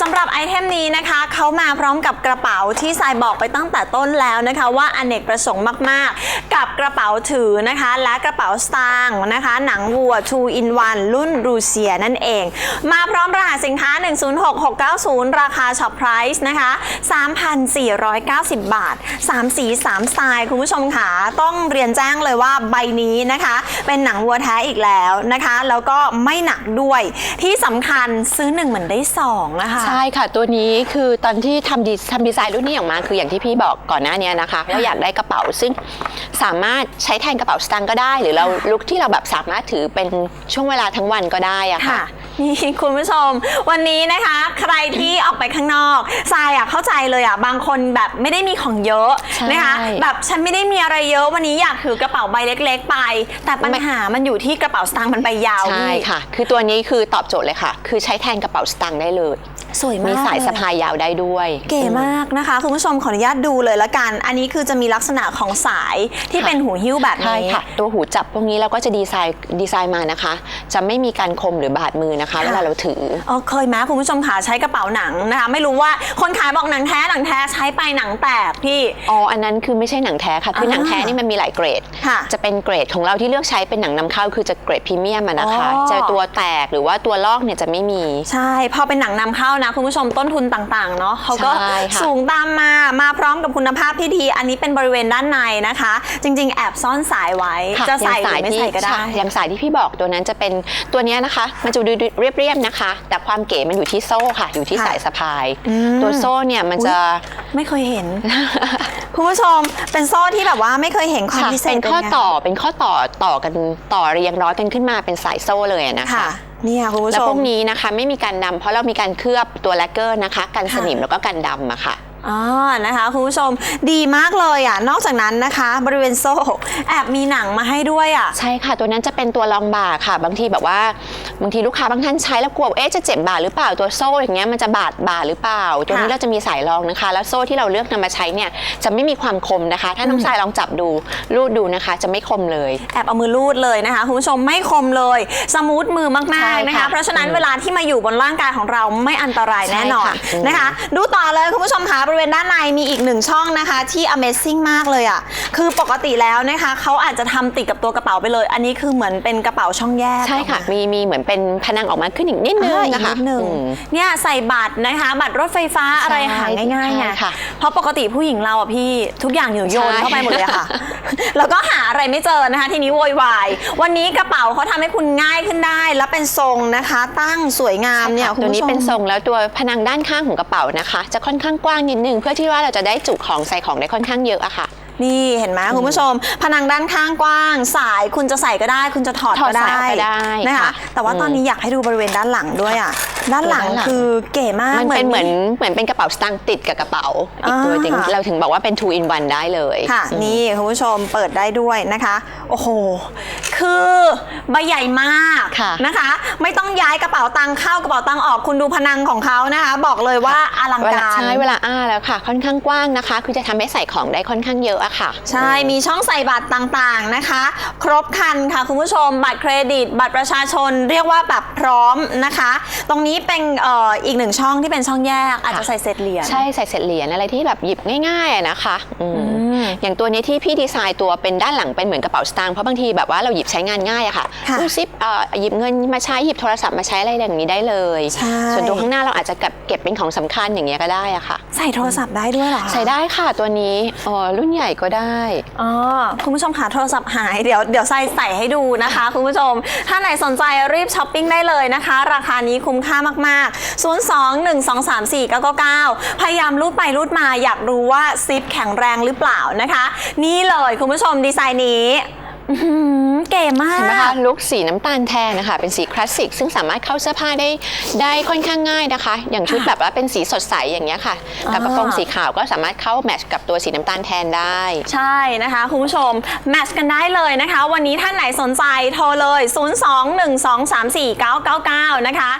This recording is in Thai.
สำหรับไอเทมนี้นะคะเขามาพร้อมกับกระเป๋าที่ทรายบอกไปตั้งแต่ต้นแล้วนะคะ ว่าอเนกประสงค์มาก ๆ กับกระเป๋าถือนะคะ และกระเป๋าสตางค์นะคะ หนังวัว 2 in 1 รุ่นรูเซียนั่นเอง มาพร้อมรหัสสินค้า 106690 ราคาช็อปไพรส์นะคะ 3,490 บาท 3 สี 3 สไตล์ คุณผู้ชมค่ะต้องเรียนแจ้งเลยว่าใบนี้นะคะ เป็นหนังวัวแท้อีกแล้วนะคะ แล้วก็ไม่หนักด้วยที่สำคัญซื้อหนึ่งเหมือนได้สองนะคะใช่ค่ะตัวนี้คือตอนที่ทำดีทำดีไซน์รุ่นนี้ออกมาคืออย่างที่พี่บอกก่อนหน้านี้นะคะเราอยากได้กระเป๋าซึ่งสามารถใช้แทนกระเป๋าสตางค์ก็ได้ หรือเราลุกที่เราแบบสามารถถือเป็นช่วงเวลาทั้งวันก็ได้อะค่ะ ค่ะนี่คุณผู้ชม วันนี้นะคะ ใครที่ออกไปข้างนอกทรายอะเข้าใจเลยอะบางคนแบบไม่ได้มีของเยอะใช่นะคะแบบฉันไม่ได้มีอะไรเยอะวันนี้อยากถือกระเป๋าใบเล็ก ๆ ไป แต่ปัญหามันอยู่ที่กระเป๋าสตางค์มันใบยาวใช่พี่ค่ะ คือตัวนี้คือตอบโจทย์เลยค่ะ คือใช้แทนกระเป๋าสตางค์ได้เลย สวยมากมีสายเลสะพายยาวได้ด้วย เก๋มากนะคะ คุณผู้ชมขออนุญาตดูเลยละกัน อันนี้คือจะมีลักษณะของสายที่ค่ะเป็นหูหิ้วแบบใช่นี้ค่ะ ตัวหูจับพวกนี้เราก็จะดีไซน์ดีไซน์มานะคะ จะไม่มีการคมหรือบาดมือนะคะค่ะเวลาเราถือเออเคยไหมคุณผู้ชมขาใช้กระเป๋าหนังนะคะ ไม่รู้ว่าคนขายบอกหนังแท้หนังแท้ใช้ไปหนังแตกพี่อ๋ออันนั้นคือไม่ใช่หนังแท้ค่ะคือหนังแท้นี่มันมีหลายเกรดค่ะจะเป็นเกรดของเราที่เลือกใช้เป็นหนังนำเข้าคือจะเกรดพรีเมียมอะนะคะอ๋อจะตัวแตกหรือว่าตัวลอกเนี่ยจะไม่มีใช่พอเป็นหนังนำเข้านะคุณผู้ชมต้นทุนต่างๆเนาะเขาก็ใช่ค่ะสูงตามมามาพร้อมกับคุณภาพที่ดี อันนี้เป็นบริเวณด้านในนะคะ จริง ๆ แอบซ่อนสายไว้ค่จะใส่หอย่ารืงอไม่ที่ใส่ก็ได้ใช่อย่างสายที่พี่บอกตัวนั้นจะเป็นตัวเนี้ยนะคะ มันจะดูเรียบๆนะคะ แต่ความเก๋มันอยู่ที่โซ่ค่ะ อยู่ที่ค่ะสายสะพายอืมตัวโซ่เนี่ยมันจะไม่เคยเห็น คุณผู้ชมเป็นโซ่ที่แบบว่าไม่เคยเห็นความค่ะพิเศษเป็นข้อไงต่อเป็นข้อต่อต่อกันต่อเรียงร้อยกันขึ้นมาเป็นสายโซ่เลยอะนะคะค่ะเนี่ยคุณผู้แล้วชพมวกนี้นะคะไม่มีการดำเพราะเรามีการเคลือบตัวแลกเกอร์นะคะ กันสนิมค่ะแล้วก็กันดำอะค่ะ อ๋อนะคะคุณผู้ชมดีมากเลยอะนอกจากนั้นนะคะ บริเวณโซ่แอบมีหนังมาให้ด้วยอะ ใช่ค่ะตัวนั้นจะเป็นตัวรองบ่าค่ะ บางทีแบบว่าบางทีลูกค้าบางท่านใช้แล้วกลัวว่าเอ๊ะจะเจ็บบ่าหรือเปล่าตัวโซ่อย่างเงี้ยมันจะบาดบ่าหรือเปล่า ตัวนี้ค่ะเราจะมีสายรองนะคะ แล้วโซ่ที่เราเลือกนำมาใช้เนี่ยจะไม่มีความคมนะคะ ถ้าน้องสายลองจับดูรูดดูนะคะ จะไม่คมเลย แอบเอามือลูดเลยนะคะคุณผู้ชมไม่คมเลย สมูทมือใช่มากๆนะคะค่ะเพราะฉะนั้นอืมเวลาที่มาอยู่บนร่างกายของเราไม่อันตรายแน่นอนใช่ค่ะอืมนะคะ ดูต่อเลยคุณผู้ชมคะบริเวณด้านในมีอีกหนึ่งช่องนะคะที่ Amazing มากเลยอะ คือปกติแล้วนะคะเขาอาจจะทำติดกับตัวกระเป๋าไปเลย อันนี้คือเหมือนเป็นกระเป๋าช่องแยก ใช่ค่ะ มีมีเหมือนเป็นพนังออกมาขึ้นอีกนิดนึงอ่าอีกนะคะนิดนึงอืมเนี่ยใส่บัตรนะคะ บัตรรถไฟฟ้าอะไรหาง่ายๆไงใช่ค่ะเพราะปกติผู้หญิงเราอะพี่ทุกอย่างอยู่โยนใช่เข้าไปหมดเลยค่ะ แล้วก็หาอะไรไม่เจอนะคะ ทีนี้โวยวาย วันนี้กระเป๋าเขาทำให้คุณง่ายขึ้นได้ แล้วเป็นทรงนะคะ ตั้งสวยงามเนี่ยค่ะคุณตัวผู้นี้ชมเป็นทรงแล้วตัวพนังด้านข้างของกระเป๋านะคะ จะค่อนข้างกว้างนิดนึงเพื่อที่ว่าเราจะได้จุของใส่ของได้ค่อนข้างเยอะอะค่ะนี่เห็นไหมคุณผู้ชม ผนังด้านข้างกว้าง สายคุณจะใส่ก็ได้ คุณจะถอดถอก็ดสายได้ก็ได้นะคะค่ะแต่ว่าอืมตอนนี้อยากให้ดูบริเวณด้านหลังด้วยอะด้านหลังด้านหลัง คือเก๋มากมันเป็นเหมือนเหมือนเป็นกระเป๋าสตางค์ติดกับกระเป๋าอีกตัวหนึงอ่าเราถึงบอกว่าเป็น two in one ได้เลยค่ะอืมนี่คุณผู้ชมเปิดได้ด้วยนะคะ โอ้โห คือใบใหญ่มากค่ะนะคะ ไม่ต้องย้ายกระเป๋าตังค์เข้ากระเป๋าตังค์ออกคุณดูพนังของเขานะคะ บอกเลยว่าอลังเวลาการ ใช้เวลาอ้าแล้วค่ะ ค่อนข้างกว้างนะคะ คือจะทำให้ใส่ของได้ค่อนข้างเยอะอะค่ะ ใช่มีช่องใส่บัตรต่างๆนะคะ ครบครันค่ะคุณผู้ชม บัตรเครดิต บัตรประชาชนเรียกว่าแบบพร้อมนะคะ ตรงนี้เป็นเอ่ออีกหนึ่งช่องที่เป็นช่องแยก อาจจะใส่เศษเหรียญใช่ใส่เศษเหรียญอะไรที่แบบหยิบง่ายๆอะนะคะอืมอืมอย่างตัวนี้ที่พี่ดีไซน์ตัวเป็นด้านหลังเป็นเหมือนกระเป๋าสตางค์เพราะบางทีแบบว่าเราหยิบใช้งานง่ายอะค่ะค่ะรูดซิปเอ่อหยิบเงินมาใช้หยิบโทรศัพท์มาใช้อะไรอย่างนี้ได้เลยใช่ส่วนตัวข้างหน้าเราอาจจะเก็บเก็บเป็นของสำคัญอย่างเงี้ยก็ได้อะค่ะ ใส่โทรศัพท์ได้ด้วยเหรอคะใช้ได้ค่ะตัวนี้อ๋อรุ่นใหญ่ก็ได้ อ๋อคุณผู้ชมค่ะโทรศัพท์หายเดี๋ยวเดี๋ยวใส่ใส่ให้ดูนะคะ คุณผู้ชม ถ้าไหนสนใจรีบช้อปปิ้งได้เลยนะคะ ราคานี้คุ้มค่ามากๆ 0 2 1 2 3 4 9 9 9 พยายามรูดไปรูดมาอยากรู้ว่าซิปแข็งแรงหรือเปล่านะคะ นี่เลยคุณผู้ชมดีไซน์นี้ อื้อหือเก๋มาเห็นไหมก คะลุคสีน้ำตาลแทนนะคะ เป็นสีคลาสสิก ซึ่งสามารถเข้าเสื้อผ้าได้ได้ค่อนข้างง่ายนะคะ อย่างชุดแบบว่าเป็นสีสดใสอย่างเงี้ยค่ะกับกระโปรงสีขาวก็สามารถเข้าแมทช์กับตัวสีน้ำตาลแทนได้ ใช่นะคะ คุณผู้ชม แมทช์กันได้เลยนะคะ วันนี้ท่านไหนสนใจโทรเลย 0 2 1 2 3 4 9 9 9 นะคะ